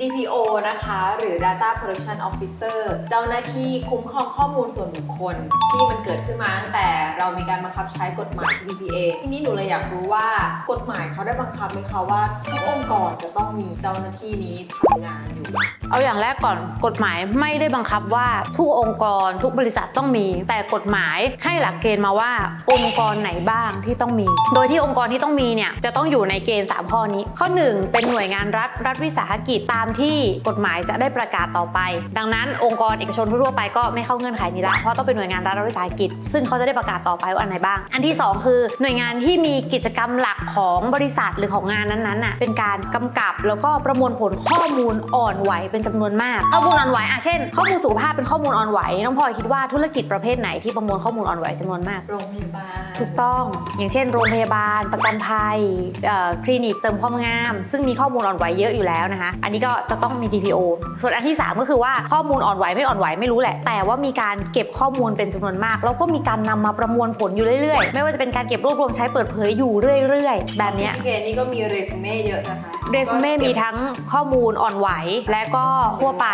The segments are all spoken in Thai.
DPO นะคะ หรือ Data Protection Officer เจ้าหน้าที่คุ้มครองข้อมูลส่วนบุคคล ที่มันเกิดขึ้นมาตั้งแต่เรามีการบังคับใช้กฎหมาย DPA ทีนี้หนูเลยอยากรู้ว่ากฎหมายเขาได้บังคับไหมคะว่าทุกองค์กรจะต้องมีเจ้าหน้าที่นี้ทำงานอยู่ เอาอย่างแรกก่อนกฎหมายไม่ได้บังคับว่าทุกองค์กรทุกบริษัทต้องมี แต่กฎหมายให้หลักเกณฑ์มาว่า องค์กรไหนบ้างที่ต้องมี โดยที่องค์กรที่ต้องมีเนี่ยจะต้องอยู่ในเกณฑ์ 3 ข้อนี้ ข้อ 1 เป็นหน่วยงานรัฐรัฐวิสาหกิจตามที่กฎหมายจะได้ประกาศต่อไป ดังนั้นองค์กรเอกชนทั่วๆไปก็ไม่เข้าเงื่อนไขนี้ละเพราะต้องเป็นหน่วยงานรัฐรัฐวิสาหกิจ ซึ่งเขาจะได้ประกาศต่อไปว่าอันไหนบ้าง อันที่สองคือหน่วยงานที่มีกิจกรรมหลักของบริษัทหรือของงานนั้นๆน่ะเป็นการกำกับแล้วก็ประมวลผลข้อมูลอ่อนไหวเป็นจำนวนมาก ข้อมูลอ่อนไหวอะเช่น ข้อมูลสุขภาพเป็นข้อมูลอ่อนไหวน้องพลอยคิดว่าธุรกิจประเภทไหนที่ประมวลข้อมูลอ่อนไหวจำนวนมากโรงพยาบาลถูกต้องอย่างเช่น โรงพยาบาล ประกันภัยเอ่อคลินิกเสริมความงาม ซึ่งมีข้อมูลอ่อนไหวเยอะอยู่แล้วนะคะ อันนี้ก็จะต้องมี DPO ส่วนอันที่ 3 ก็คือว่าข้อมูลอ่อนไหวไม่อ่อนไหวไม่รู้แหละ แต่ว่ามีการเก็บข้อมูลเป็นจำนวนมาก แล้วก็มีการนำมาประมวลผลอยู่เรื่อยๆ ไม่ว่าจะเป็นการเก็บรวบรวมใช้เปิดเผยอยู่เรื่อย ๆ แบบนี้ยพี่เกนี่ก็มีเรซูเม่เยอะนะคะ เรซูเม่มีทั้งข้อมูลอ่อนไหว และก็ทั่วไป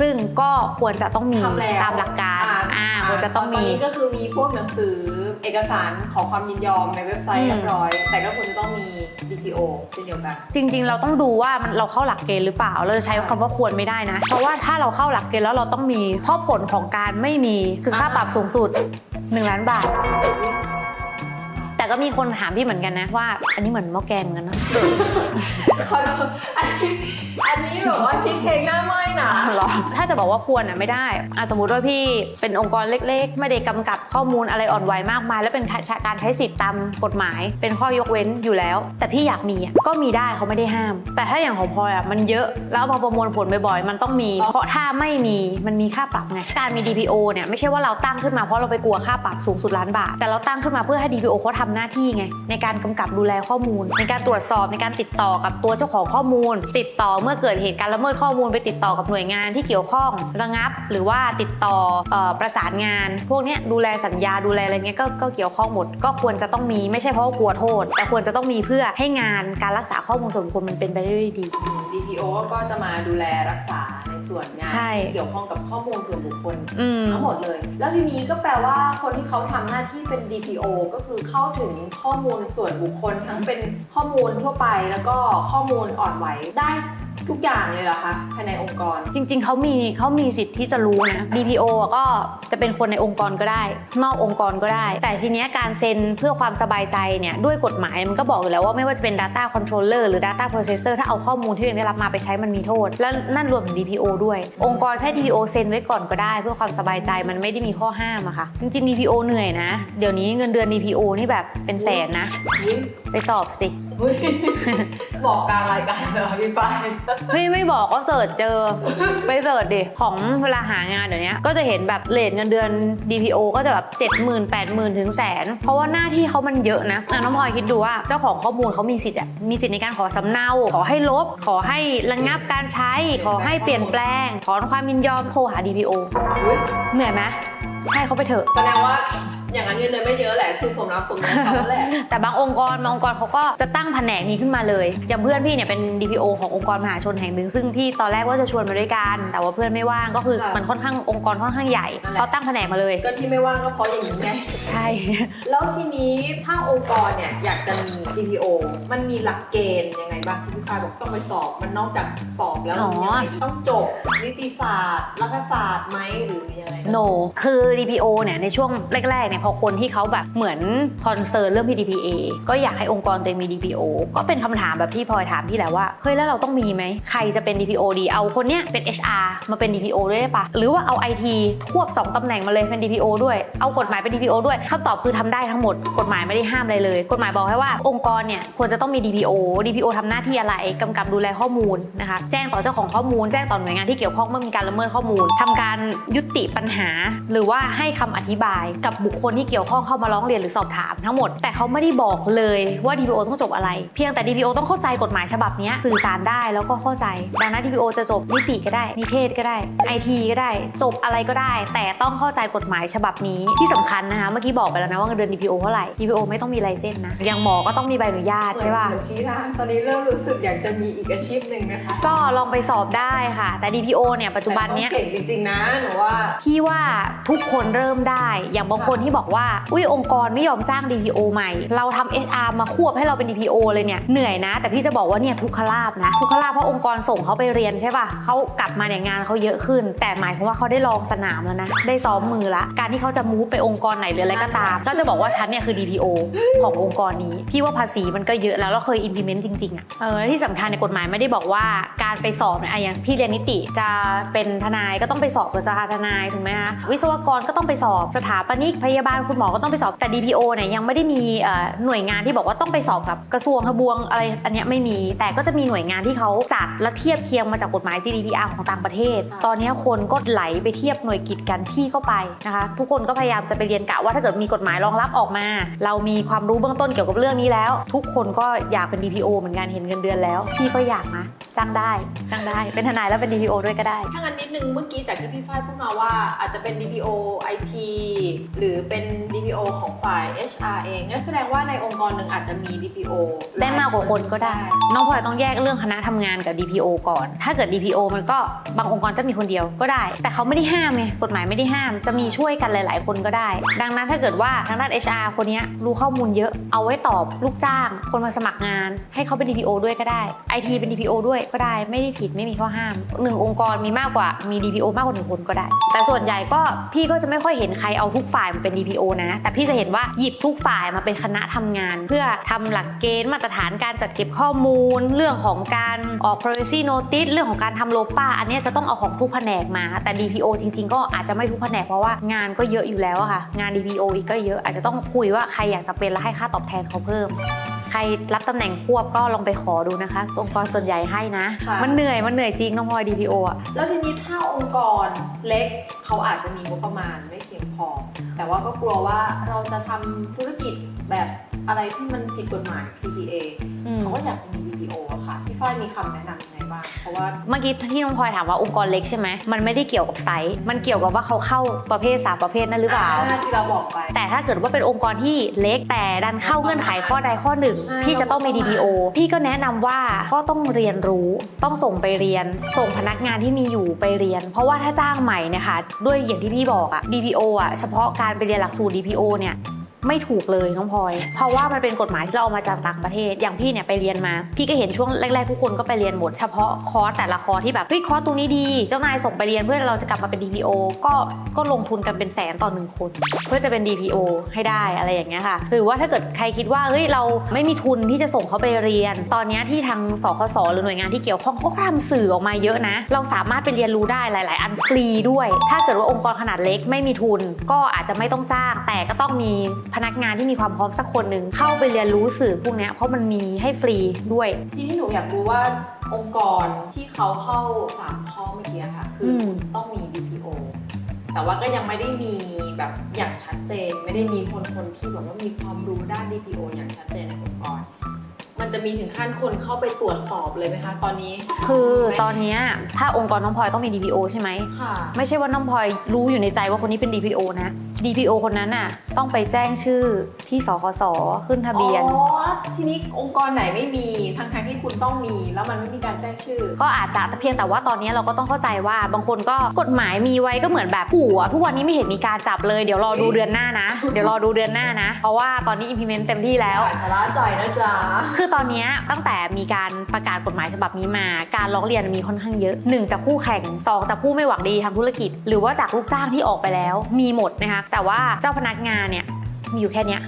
ซึ่งก็ควรจะต้องมีทำแล้ว ตามหลักการนอ่าควรจะต้องมีตอนนี้ก็คือมีพวกหนังสือเอกสารขอความยินยอมในเว็บไซต์อืมเรียบร้อย แต่ก็ควรจะต้องมี DPO เช่นเดียวกัน จริงๆ เราต้องดูว่ามันเราเข้าหลักเกณฑ์หรือเปล่า เราจะใช้คำว่าควรไม่ได้นะ เพราะว่าถ้าเราเข้าหลักเกณฑ์แล้วเราต้องมีข้อผลของการไม่มีคือค่าปรับสูงสุด 1 ล้านบาท แต่ก็มีคนถามพี่เหมือนกันนะว่า อันนี้เหมือนหม้อแกงเหมือนกันนะ ขอโทษอันนี้อันนี้แบบว่าชีสเค้กหน้าไหม้นะหรอ ถ้าจะบอกว่าควรอะไม่ได้อะสมมติว่าพี่เป็นองค์กรเล็กๆ ไม่ได้กำกับข้อมูลอะไรอ่อนไหวมากมาย และเป็นการใช้สิทธิ์ตามกฎหมาย เป็นข้อยกเว้นอยู่แล้ว แต่พี่อยากมีอะก็มีได้เขาไม่ได้ห้าม แต่ถ้าอย่างของพลอยอะมันเยอะแล้วพอประมวลผลบ่อยๆ มันต้องมี เพราะถ้าไม่มีมันมีค่าปรับไงการมี DPO เนี่ยไม่ใช่ว่าเราตั้งขึ้นมาเพราะเราไปกลัวค่าปรับสูงสุดล้านบาทแต่เราตั้งขึ้นมาเพื่อให้ DPO เขาทำหน้าที่ไง ในการกำกับดูแลข้อมูล ในการตรวจสอบในการติดต่อกับตัวเจ้าของข้อมูล ติดต่อเมื่อเกิดเหตุการณ์ละเมิดข้อมูลไปติดต่อกับหน่วยงานที่เกี่ยวข้องระงับ หรือว่าติดต่อประสานงาน พวกเนี้ยดูแลสัญญาดูแลอะไรเงี้ยก็ก็เกี่ยวข้องหมด ก็ควรจะต้องมีไม่ใช่เพราะกลัวโทษ แต่ควรจะต้องมีเพื่อให้งานการรักษาข้อมูลส่วนบุคคลมันเป็นไปได้ด้วยดี DPO ก็จะมาดูแลรักษา ส่วนงานใช่ที่เกี่ยวข้องกับข้อมูลส่วนบุคคลอืม ทั้งหมดเลย แล้วทีนี้ก็แปลว่าคนที่เขาทำหน้าที่เป็น DPO ก็คือเข้าถึงข้อมูลส่วนบุคคล ทั้งเป็นข้อมูลทั่วไป แล้วก็ข้อมูลอ่อนไหวได้ ทุกอย่างเลยเหรอคะภายในองค์กร จริง ๆ เขามีเขามีสิทธิ์ที่จะรู้นะ DPO อะก็จะเป็นคนในองค์กรก็ได้ นอกองค์กรก็ได้ แต่ทีเนี้ยการเซ็นเพื่อความสบายใจเนี่ยด้วยกฎหมายมันก็บอกอยู่แล้วว่าไม่ว่าจะเป็น Data Controller หรือ Data Processor ถ้าเอาข้อมูลที่ตัวเองได้รับมาไปใช้มันมีโทษ และนั่นรวมถึง DPO ด้วย องค์กรใช้ DPO เซ็นไว้ก่อนก็ได้ เพื่อความสบายใจมันไม่ได้มีข้อห้ามอะค่ะจริงๆ DPO เหนื่อยนะ เดี๋ยวนี้เงินเดือน DPO นี่แบบเป็นแสนนะอุ๊ยไปสอบสิอุ๊ยบอกกลางรายการเลยเหรอพี่ป้ายพี่ไม่บอกก็เสิร์ชเจอ ไปเสิร์ชดิ ของเวลาหางานเดี๋ยวนี้ก็จะเห็นแบบเลทเงินเดือน DPO ก็จะแบบ7 0 0 0 0 8 0 0 0 0ถึงแสน เพราะว่าหน้าที่เขามันเยอะนะอะน้องพลอยคิดดูว่าเจ้าของข้อมูลเขามีสิทธิ์อะมีสิทธิ์ในการขอสำเนา ขอให้ลบ ขอให้ระงับการใช้ ขอให้เปลี่ยนแปลง ถอนความยินยอมโทรหา DPO อุ๊ยเหนื่อยไหมให้เขาไปเถอะ แสดงว่า อย่างนั้นเงินเดือนไม่เยอะแหละคือสมรับสมเงินเขาแหละแต่บางองค์กรบางองค์กรเขาก็จะตั้งแผนกนี้ขึ้นมาเลย อย่างเพื่อนพี่เนี่ยเป็น DPO ขององค์กรมหาชนแห่งหนึ่งซึ่งพี่ตอนแรกว่าจะชวนมาด้วยกัน แต่ว่าเพื่อนไม่ว่างก็คือค่ะมันค่อนข้างองค์กรค่อนข้างใหญ่นั่นแหละเขาตั้งแผนกมาเลย ก็ที่ไม่ว่างก็เพราะอย่างนี้ไงใช่แล้วทีนี้ถ้าองค์กรเนี่ยอยากจะมี DPO มันมีหลักเกณฑ์ยังไงบ้างที่พี่ฟ้ายบอกต้องไปสอบมันนอกจากสอบแล้วอ๋อยังไงอีกต้องจบนิติศาสตร์รัฐศาสตร์ไหมหรือยังไงโนคือ DPO เนี่ยในช่วงแรกๆเนี่ยพอคนที่เขาแบบเหมือนคอนเซิร์นเรื่อง PDPA ก็อยากให้องค์กรตัวเองมี DPO ก็เป็นคำถามแบบที่พลอยถามพี่แหละว่าเฮ้ยแล้วเราต้องมีไหมใครจะเป็น DPO ดีเอาคนเนี้ยเป็น HR มาเป็น DPO ด้วยได้ปะหรือว่าเอา IT ควบสองตำแหน่งมาเลยเป็น DPO ด้วยเอากฎหมายเป็น DPO ด้วยคำตอบคือทำได้ทั้งหมด กฎหมายไม่ได้ห้ามอะไรเลย กฎหมายบอกให้ว่าองค์กรเนี่ยควรจะต้องมี DPO DPO ทำหน้าที่อะไรกำกับดูแลข้อมูลนะคะแจ้งต่อเจ้าของข้อมูล แจ้งต่อหน่วยงานที่เกี่ยวข้องเมื่อมีการละเมิดข้อมูลทำการยุติปัญหา หรือว่าให้คำอธิบายกับบุคคลที่เกี่ยวข้องเข้ามาร้องเรียนหรือสอบถามทั้งหมด แต่เขาไม่ได้บอกเลยว่า DPO ต้องจบอะไร เพียงแต่ DPO ต้องเข้าใจกฎหมายฉบับเนี้ยสื่อสารได้แล้วก็เข้าใจ ดังนั้น DPO จะจบนิติก็ได้ นิเทศก็ได้ IT ก็ได้ จบอะไรก็ได้ แต่ต้องเข้าใจกฎหมายฉบับนี้ที่สำคัญนะคะ เมื่อกี้บอกไปแล้วนะว่าเงินเดือน DPO เท่าไหร่ DPO ไม่ต้องมีไลเซนส์นะอย่างหมอก็ต้องมีใบอนุญาตใช่ป่ะเหมือนชี้ทางตอนนี้เริ่มรู้สึกอยากจะมีอีกอาชีพหนึ่งนะคะก็ลองไปสอบได้ค่ะ แต่ DPO เนี่ยปัจจุบันเนี้ยแต่ต้องเก่งจริงๆนะหนูว่าพี่ว่าทุกคนเริ่มได้ อย่างบางคนที่บอกว่า อุ้ยองค์กรไม่ยอมจ้าง DPO ใหม่ เราทำ HR มาควบให้เราเป็น DPO เลยเนี่ย เหนื่อยนะ แต่พี่จะบอกว่าเนี่ยทุกขลาบนะ ทุกขลาบเพราะองค์กรส่งเขาไปเรียนใช่ป่ะเขากลับมาเนี่ยงานเขาเยอะขึ้น แต่หมายความว่าเขาได้ลองสนามแล้วนะ ได้ซ้อมมือละ การที่เขาจะมูฟไปองค์กรไหนหรืออะไรก็ตาม ก็จะบอกว่าฉันเนี่ยคือ DPO ขององค์กรนี้ พี่ว่าภาษีมันก็เยอะแล้วเราเคย implement จริงๆอะเออ และที่สำคัญในกฎหมายไม่ได้บอกว่าการไปสอบเนี่ยอะอย่างพี่เรียนนิติจะเป็นทนายก็ต้องไปสอบกับสภาทนายถูกไหมคะวิศวกรก็ต้องไปสอบสถาปนิกพยาบาลคุณหมอก็ต้องไปสอบแต่ DPO เนี่ยยังไม่ได้มีเอ่อหน่วยงานที่บอกว่าต้องไปสอบกับกระทรวงทบวงอะไรอันเนี้ยไม่มี แต่ก็จะมีหน่วยงานที่เขาจัดและเทียบเคียงมาจากกฎหมาย GDPR ของต่างประเทศ ตอนเนี้ยคนก็ไหลไปเทียบหน่วยกิจกันพี่ก็ไปนะคะทุกคนก็พยายามจะไปเรียนกะว่าถ้าเกิดมีกฎหมายรองรับออกมา เรามีความรู้เบื้องต้นเกี่ยวกับเรื่องนี้แล้ว ทุกคนก็อยากเป็น DPO เหมือนกันเห็นเงินเดือนแล้ว พี่ก็อยากนะจ้างได้จ้างได้ เป็นทนายแล้วเป็น DPO ด้วยก็ได้ถ้างั้นนิดนึงเมื่อกี้จากที่พี่ฝ้ายพูดมาว่าอาจจะเป็น DPO IT หรือเป็น DPO ของฝ่าย HR เองงั้นแสดงว่าในองค์กรหนึ่งอาจจะมี DPO ได้มากกว่าคนก็ได้ น้องพลอยต้องแยกเรื่องคณะทำงานกับ DPO ก่อน ถ้าเกิด DPO มันก็บางองค์กรจะมีคนเดียวก็ได้ แต่เขาไม่ได้ห้ามไงกฎหมายไม่ได้ห้าม จะมีช่วยกันหลาย ๆ คนก็ได้ ดังนั้นถ้าเกิดว่าทางด้าน HR คนเนี้ยรู้ข้อมูลเยอะ เอาไว้ตอบลูกจ้าง คนมาสมัครงาน ให้เขาเป็น DPO ด้วยก็ได้ IT เป็น DPO ด้วยก็ได้ ไม่ได้ผิดไม่มีข้อห้ามหนึ่งองค์กรมีมากกว่ามี DPO มากกว่าหนึ่งคนก็ได้ แต่ส่วนใหญ่ก็พี่ก็จะไม่ค่อยเห็นใครเอาทุกฝ่ายมาเป็น DPO นะ แต่พี่จะเห็นว่าหยิบทุกฝ่ายมาเป็นคณะทำงาน เพื่อทำหลักเกณฑ์มาตรฐานการจัดเก็บข้อมูล เรื่องของการออก privacy notice เรื่องของการทำโลป้า อันนี้จะต้องเอาของทุกแผนกมา แต่ DPO จริง ๆ ก็อาจจะไม่ทุกแผนกเพราะว่างานก็เยอะอยู่แล้วอะค่ะ งาน DPO อีกก็เยอะอาจจะต้องคุยว่าใครอยากจะเป็นและให้ค่าตอบแทนเขาเพิ่ม ครรับตำแหน่งควบก็ลองไปขอดูนะคะ องค์กรส่วนใหญ่ให้นะ ค่ะ มันเหนื่อยมันเหนื่อยจริงน้องพลอย DPO อะแล้วทีนี้ถ้าองค์กรเล็กเขาอาจจะมีงบประมาณไม่เพียงพอ แต่ว่าก็กลัวว่าเราจะทำธุรกิจแบบ อะไรที่มันผิดกฎหมาย PPA อืม เขาก็อยากมี DPO อะค่ะ พี่ฝ้ายมีคำแนะนำยังไงบ้าง เพราะว่าเมื่อกี้ที่น้องพลอยถามว่าองค์กรเล็กใช่ไหมมันไม่ได้เกี่ยวกับไซส์มันเกี่ยวกับว่าเขาเข้าประเภทสามประเภทนั่นหรือเปล่าที่เราบอกไป แต่ถ้าเกิดว่าเป็นองค์กรที่เล็กแต่ดันเข้าเงื่อนไขข้อใดข้อหนึ่งใช่ ที่จะต้องมี DPO พี่ก็แนะนำว่าก็ต้องเรียนรู้ต้องส่งไปเรียน ส่งพนักงานที่มีอยู่ไปเรียน เพราะว่าถ้าจ้างใหม่เนี่ยค่ะด้วยอย่างที่พี่บอกอะ DPO อะเฉพาะการไปเรียนหลักสูตร DPO เนี่ย ไม่ถูกเลยน้องพลอย เพราะว่ามันเป็นกฎหมายที่เราเอามาจากต่างประเทศ อย่างพี่เนี่ยไปเรียนมา พี่ก็เห็นช่วงแรกๆทุกคนก็ไปเรียนหมดเฉพาะคอร์สแต่ละคอร์สที่แบบเฮ้ยคอร์สตรงนี้ดี เจ้านายส่งไปเรียนเพื่อเราจะกลับมาเป็น DPO ก็ก็ลงทุนกันเป็นแสนต่อหนึ่งคน เพื่อจะเป็น DPO ให้ได้อะไรอย่างเงี้ยค่ะ หรือว่าถ้าเกิดใครคิดว่าเฮ้ยเราไม่มีทุนที่จะส่งเขาไปเรียน ตอนนี้ที่ทางสคสหรือหน่วยงานที่เกี่ยวข้องเขาก็ทำสื่อออกมาเยอะนะ เราสามารถไปเรียนรู้ได้หลาย ๆ อันฟรีด้วย ถ้าเกิดว่าองค์กรขนาดเล็กไม่มีทุน ก็อาจจะไม่ต้องจ้าง แต่ก็ต้องมีพนักงานที่มีความพร้อมสักคนหนึ่งเข้าไปเรียนรู้สื่อพวกเนี้ยเพราะมันมีให้ฟรีด้วย ทีนี้หนูอยากรู้ว่าองค์กรที่เขาเข้า 3 ข้อเมื่อกี้ค่ะ คืออมต้องมี DPO แต่ว่าก็ยังไม่ได้มีแบบอย่างชัดเจน ไม่ได้มีคนคนที่แบบว่ามีความรู้ด้าน DPO อย่างชัดเจนในองค์กร มันจะมีถึงขั้นคนเข้าไปตรวจสอบเลยไหมคะ ตอนนี้คือตอนเนี้ยถ้าองค์กรน้องพลอยต้องมี DPO ใช่ไหม ค่ะ ไม่ใช่ว่าน้องพลอยรู้อยู่ในใจว่าคนนี้เป็น DPO นะ DPO คนนั้นน่ะต้องไปแจ้งชื่อที่สคสขึ้นทะเบียน อ๋อ ทีนี้องค์กรไหนไม่มีทั้งทที่คุณต้องมี แล้วมันไม่มีการแจ้งชื่อ ก็อาจจะแต่เพียงแต่ว่าตอนนี้เราก็ต้องเข้าใจว่าบางคนก็กฎหมายมีไว้ก็เหมือนแบบผัวทุกวันนี้ไม่เห็นมีการจับเลยเดี๋ยวรอดูเดือนหน้านะ เดี๋ยวรอดูเดือนหน้านะ เพราะว่าตอนนี้ implement เต็มที่แล้ว จ่ายชำระจ่ายนะจ๊ะ คือตอนเนี้ยตั้งแต่มีการประกาศกฎหมายฉบับนี้มา การร้องเรียนมีค่อนข้างเยอะหนึ่งจากคู่แข่งสองจากผู้ไม่หวังดีทางธุรกิจ หรือว่าจากลูกจ้างที่ออกไปแล้ว มีหมดนะคะแต่ว่าเจ้าพนักงานเนี่ยมีอยู่แค่เนี้ย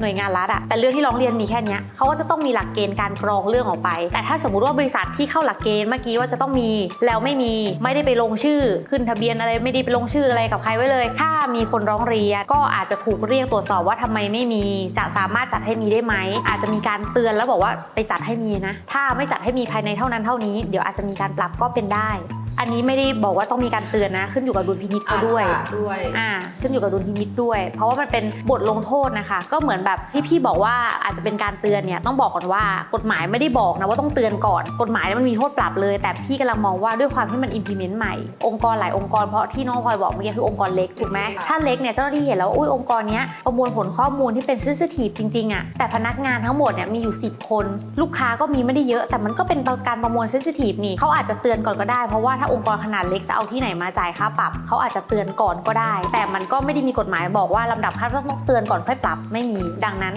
หน่วยงานรัฐอะแต่เรื่องที่ร้องเรียนมีแค่นี้เขาก็จะต้องมีหลักเกณฑ์การกรองเรื่องออกไป แต่ถ้าสมมุติว่าบริษัทที่เข้าหลักเกณฑ์เมื่อกี้ว่าจะต้องมีแล้วไม่มีไม่ได้ไปลงชื่อ ขึ้นทะเบียนอะไรไม่ได้ไปลงชื่ออะไรกับใครไว้เลย ถ้ามีคนร้องเรียนก็อาจจะถูกเรียกตรวจสอบว่าทำไมไม่มี จะสามารถจัดให้มีได้ไหมอาจจะมีการเตือนแล้วบอกว่าไปจัดให้มีนะ ถ้าไม่จัดให้มีภายในเท่านั้นเท่านี้ เดี๋ยวอาจจะมีการปรับก็เป็นได้ อันนี้ไม่ได้บอกว่าต้องมีการเตือนนะ ขึ้นอยู่กับดุลพินิจเขาด้วยอ่านด้วยอ่าขึ้นอยู่กับดุลพินิจด้วย เพราะว่ามันเป็นบทลงโทษนะคะ ก็เหมือนแบบที่พี่บอกว่าอาจจะเป็นการเตือนเนี่ยต้องบอกก่อนว่ากฎหมายไม่ได้บอกนะว่าต้องเตือนก่อน กฎหมายเนี่ยมันมีโทษปรับเลย แต่พี่กำลังมองว่าด้วยความที่มัน implement ใหม่ องค์กรหลายองค์กรเพราะที่น้องพลอยบอกเมื่อกี้คือองค์กรเล็กถูกไหมค่ะถ้าเล็กเนี่ยเจ้าหน้าที่เห็นแล้วอุ้ยองค์กรเนี้ยประมวลผลข้อมูลที่เป็น sensitive จริงๆอะแต่พนักงานทั้งหมดเนี่ยมีอยู่ 10 คน ลูกค้าก็มีไม่ได้เยอะ แต่มันก็เป็นการประมวล sensitive นี่เขาอาจจะเตือนก่อนก็ได้เพราะว่าถ้าองค์กรขนาดเล็กจะเอาที่ไหนมาจ่ายค่าปรับเขาอาจจะเตือนก่อนก็ได้ แต่มันก็ไม่ได้มีกฎหมายบอกว่าลำดับขั้นต้องเตือนก่อนค่อยปรับไม่มีดังนั้น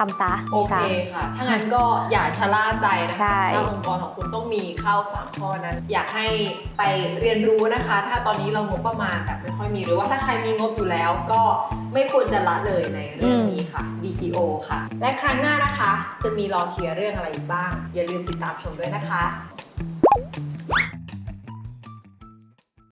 ทำซะโอมีเคซะค่ะ ถ้างั้นก็อย่าชะล่าใจนะใช่คะถ้าองค์กรของคุณต้องมีเข้า3ข้อนั้น อยากให้ไปเรียนรู้นะคะ ถ้าตอนนี้เรางบประมาณแบบไม่ค่อยมีหรือว่าถ้าใครมีงบอยู่แล้วก็ไม่ควรจะละเลยในเรื่องนี้ค่ะ BPO ค่ะ และครั้งหน้านะคะ จะมีรอเคลียร์เรื่องอะไรอีกบ้าง อย่าลืมติดตามชมด้วยนะคะ